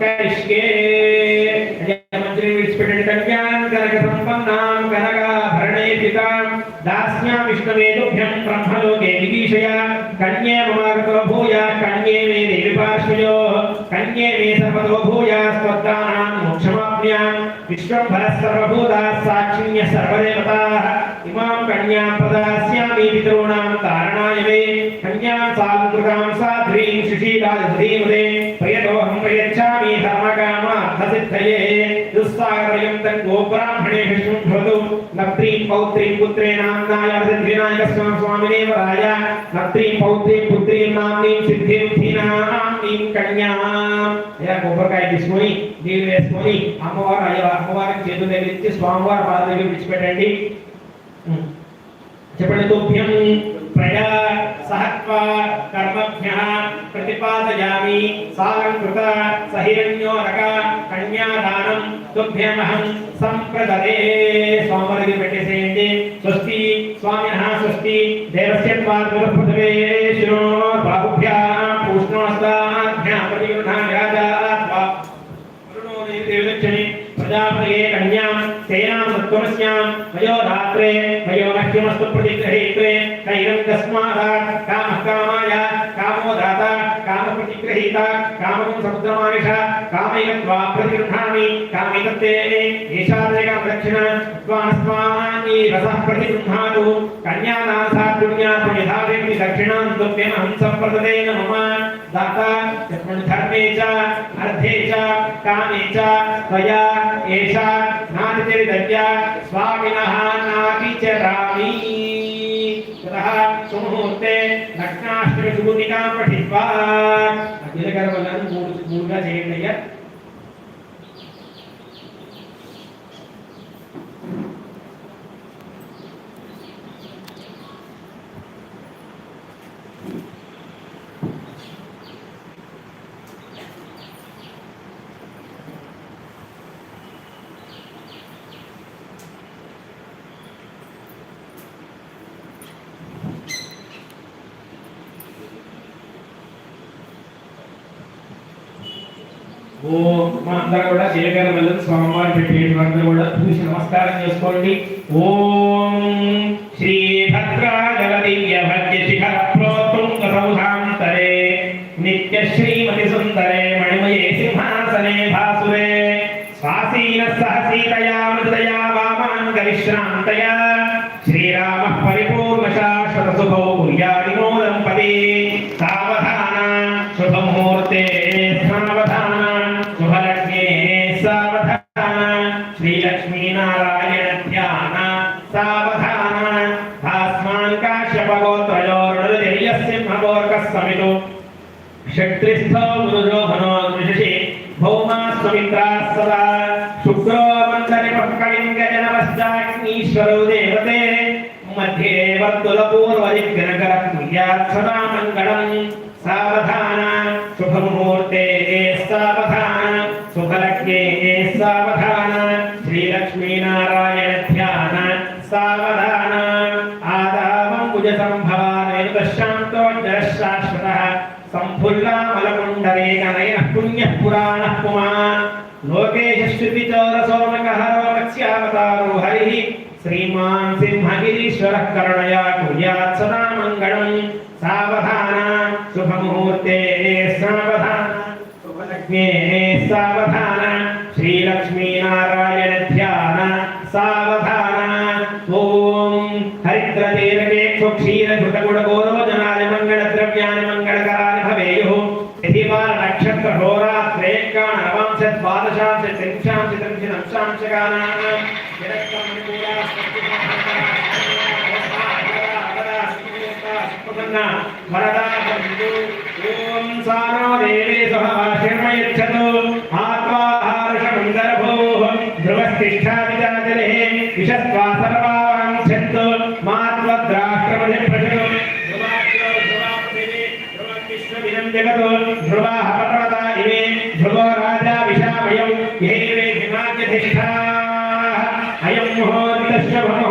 కరిష్కే మంత్రి విడిచిపెట్టండి కన్యాం కనక సంపన్నాం కనకాభరణేపితాం దాస్యాం విష్ణువేదుభ్యం బ్రహ్మలోకే విదీషయ కన్యే మమాగతో భూయ కన్యే మే దేవి పార్శ్వయో కన్యే మే సర్వతో భూయ స్వర్గానాం మోక్షమాప్యాం. విశ్వంభరः సర్వభూతాः సాక్షిణ్య ఇమాం కన్యాం ప్రదాస్యామి పితॄణాం కారణాయ మే కన్యాం సాంకృతాం సాధ్వీం దుస్సాగరయం తం గోబ్రాహ్మణేషు శృంభవతు నప్త్రీం పౌత్రీం పుత్రే నామ్నాయ సిద్ధినాయక స్వామినే వరాయ నప్త్రీం పౌత్రీం పుత్రీం నామ్నీం సిద్ధిం ధీనామ్నీం కన్యాం ఇలా కొబ్బరికాయ తీసుకొని నీళ్ళు వేసుకొని అమ్మవారు అయ్య అమ్మవారికి చేతులు తగిలించి స్వామివారి పాద దగ్గర విడిచిపెట్టండి. ఉం. చెప్పండి తుభ్యం ప్రజా సహత్వ కర్మభ్య ప్రతిపాదయామి సాలంకృత సహిరణ్యోరక కన్యాదానం తుభ్యమహం సంప్రదరే స్వామి దగ్గర పెట్టేసేయండి స్వస్తి స్వామినః స్వస్తి దేవస్య ద్వారపృథవే శిరో బాహుభ్యా పూష్ణోస్తాభ్యా ప్రతిగృహామి రాజా దేవదక్షిణి ప్రజాపతయే కన్యాం తేనాం సత్వమస్యాం వయో రాత్రే వయో మహ్యమస్తు ప్రతిగ్రహీత్వే కైరం తస్మాత్ కామః కామాయ కామో దాత కామ ప్రతిగ్రహీత కామం సముద్రమానిష कामेयं त्वा कामितत्ते ईशादेकं दक्षिण त्वास्मानि रसः प्रतिगृह्णातु कन्यानासा पुण्यात् यथा वेत्ति दक्षिणां दुःखेन हंसं प्रददेन मम दाता धर्मे च अर्थे च कामे च त्वया एषा नातिरिदद्या स्वामिनः नाभिचरामि ततः सुमुहूर्ते लग्नाष्टमीसुगुणिकां पठित्वा अखिलकरबलं मूर् मूर्गजे ఓ మా అందరూ కూడా జీలకర్ర బెల్లం స్వామివారి పెట్టేటువంటి కూడా చూసి నమస్కారం చేసుకోండి. ఓం శ్రీ భద్రాజల దివ్య భద్య శిఖర ప్రోత్తుంగ నిత్య శ్రీమతి సుందరే మణిమయే సింహాసనే భాసురే స్వాసీన సహసీతయా మృతయా మృదయా వామాంగ విశ్రాంతయా శ్రీరామ పరిపూర్ణ శాశ్వత శుభౌ కుర్యాది నో దంపతి సావధాన శుభముహూర్తే. षट्रिस्थो गुरुरोहणो दृशि भौमास्वमित्राः सदा शुक्रो मन्दरिपक्कलिङ्गजनपश्चाग्नीश्वरो देवते मध्ये वर्तुलपूर्वदिग्नकरः कुर्यात् सदा मङ्गलम् सावधान शुभमुहूर्ते सावधान शुभलग्ने सावधान श्रीलक्ष्मीनारायण ध्यान सावधान పురాణ పుమాన్ లోకేశ శృతి చౌరసోనక హరవక్ష్యావతారో హరి శ్రీమాన్ సింహగిరీశ్వర కరుణయా కుర్యాత్ సదా మంగళం సావధాన శుభముహూర్తే సావధాన శుభలక్ష్మే సావధాన శ్రీలక్ష్మీనారాయణ ధ్యాన సావధాన ఓం హరిద్రతీరకేక్షు క్షీరఘృతగుణ గౌరవ మంగళ ద్రవ్యాన్ని మంగళకరాన్ని భవేయు ప్రతివార నక్షత్రో పంచాంశకానాం విరక్తం అనుకూలా వరదా ఓం సారో దేవే సహ శర్మయచ్చతో ధ్రువస్థిష్టాదిజాజలే విషస్వా సర్వాంఛన్తో మాత్వద్రాష్ట్రమధి ధ్రువాహ పర్వత ఇవే Yeah, right.